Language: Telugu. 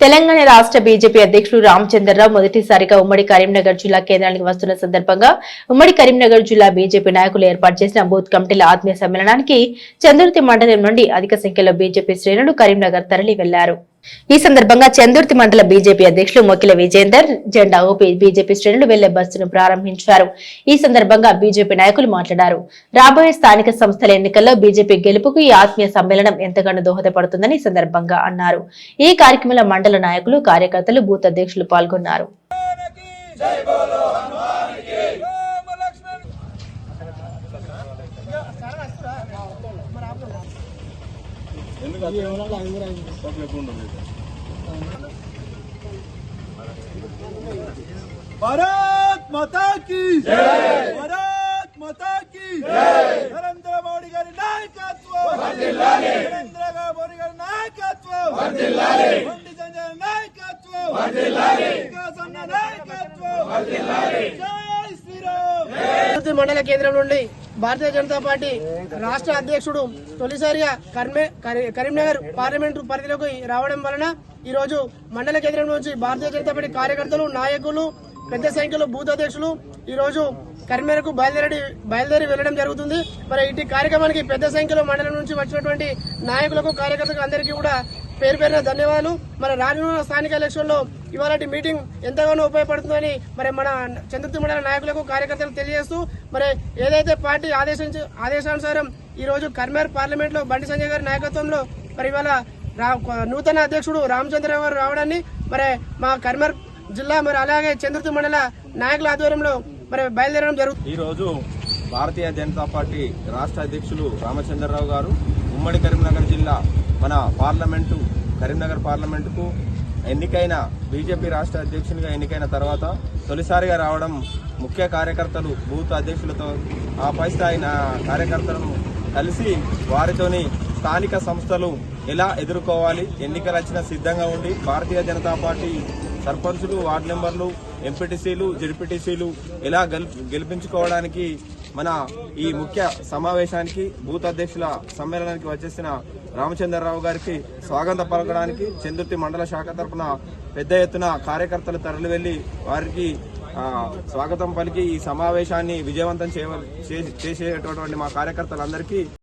తెలంగాణ రాష్ట్ర బీజేపీ అధ్యక్షుడు రామచంద్రరావు మొదటిసారిగా ఉమ్మడి కరీంనగర్ జిల్లా కేంద్రానికి వస్తున్న సందర్భంగా ఉమ్మడి కరీంనగర్ జిల్లా బీజేపీ నాయకులు ఏర్పాటు చేసిన బూత్ కమిటీల ఆత్మీయ సమ్మేళనానికి చంద్రుతి మండలం నుండి అధిక సంఖ్యలో బీజేపీ శ్రేణులు కరీంనగర్ తరలి వెళ్ళారు ఈ సందర్భంగా చందుర్తి మండల బీజేపీ అధ్యక్షులు మొకిల విజేందర్ జెండా ఊపి బీజేపీ శ్రేణులు వెళ్ళే బస్సును ప్రారంభించారు. ఈ సందర్భంగా బీజేపీ నాయకులు మాట్లాడారు. రాబోయే స్థానిక సంస్థల ఎన్నికల్లో బీజేపీ గెలుపుకు ఈ ఆత్మీయ సమ్మేళనం ఎంతగానో దోహదపడుతుందని ఈ సందర్భంగా అన్నారు. ఈ కార్యక్రమంలో మండల నాయకులు కార్యకర్తలు బూత్ అధ్యక్షులు పాల్గొన్నారు. భారత్ మాతా భారత్ మాతా నరేంద్ర మోడీ గారి నాయకత్వం నరేంద్ర మోడీ గారి నాయకత్వం బండి సంజయ్ నాయకత్వం వికాసన్న నాయకత్వం జై శ్రీరామ్ మండల కేంద్రం నుండి భారతీయ జనతా పార్టీ రాష్ట్ర అధ్యక్షుడు తొలిసారిగా కర్మే కరీ- కరీంనగర్ పార్లమెంటు పరిధిలోకి రావడం వలన ఈ రోజు మండల కేంద్రం నుంచి భారతీయ జనతా పార్టీ కార్యకర్తలు నాయకులు పెద్ద సంఖ్యలో బూత్ అధ్యక్షులు ఈ రోజు కరీంనగర్కు బయలుదేరి బయలుదేరి వెళ్ళడం జరుగుతుంది. మరి ఇటు కార్యక్రమానికి పెద్ద సంఖ్యలో మండలం నుంచి వచ్చినటువంటి నాయకులకు కార్యకర్తలకు అందరికీ కూడా పేరు పేరున ధన్యవాదాలు. మన రానున్న స్థానిక ఎలక్షన్లో ఇవాళ మీటింగ్ ఎంతగానో ఉపయోగపడుతుందని మరి మన చంద్రతి మండల నాయకులకు కార్యకర్తలకు తెలియజేస్తూ మరి ఏదైతే పార్టీ ఆదేశించ ఆదేశానుసారం ఈ రోజు కర్మేర్ పార్లమెంట్లో బండి సంజయ్ గారి నాయకత్వంలో మరి ఇవాళ రా- నూతన అధ్యక్షుడు రామచంద్రరావు గారు రావడాన్ని మరి మా కర్మేర్ జిల్లా మరి అలాగే చంద్రతి మండల నాయకుల ఆధ్వర్యంలో మరి బయలుదేరడం జరుగుతుంది ఈరోజు భారతీయ జనతా పార్టీ రాష్ట్ర అధ్యక్షులు రామచంద్రరావు గారు ఉమ్మడి కరీంనగర్ జిల్లా మన పార్లమెంటు కరీంనగర్ పార్లమెంటుకు ఎన్నికైన బీజేపీ రాష్ట్ర అధ్యక్షునిగా ఎన్నికైన తర్వాత తొలిసారిగా రావడం ముఖ్య కార్యకర్తలు బూత్ అధ్యక్షులతో ఆ పై స్థాయి నా కార్యకర్తలను కలిసి వారితోని స్థానిక సంస్థలు ఎలా ఎదుర్కోవాలి ఎన్నికలు వచ్చిన సిద్ధంగా ఉండి భారతీయ జనతా పార్టీ సర్పంచులు వార్డు మెంబర్లు ఎంపీటీసీలు జెడ్పీటీసీలు ఎలా గెల్- గెలిపించుకోవడానికి మన ఈ ముఖ్య సమావేశానికి బూత్ అధ్యక్షుల సమ్మేళనానికి వచ్చేసిన రామచంద్రరావు గారికి స్వాగతం పలకడానికి చందుర్తి మండల శాఖ తరఫున పెద్ద ఎత్తున కార్యకర్తలు తరలి వెళ్ళి వారికి స్వాగతం పలికి ఈ సమావేశాన్ని విజయవంతం చే- చేసేటటువంటి మా కార్యకర్తలందరికీ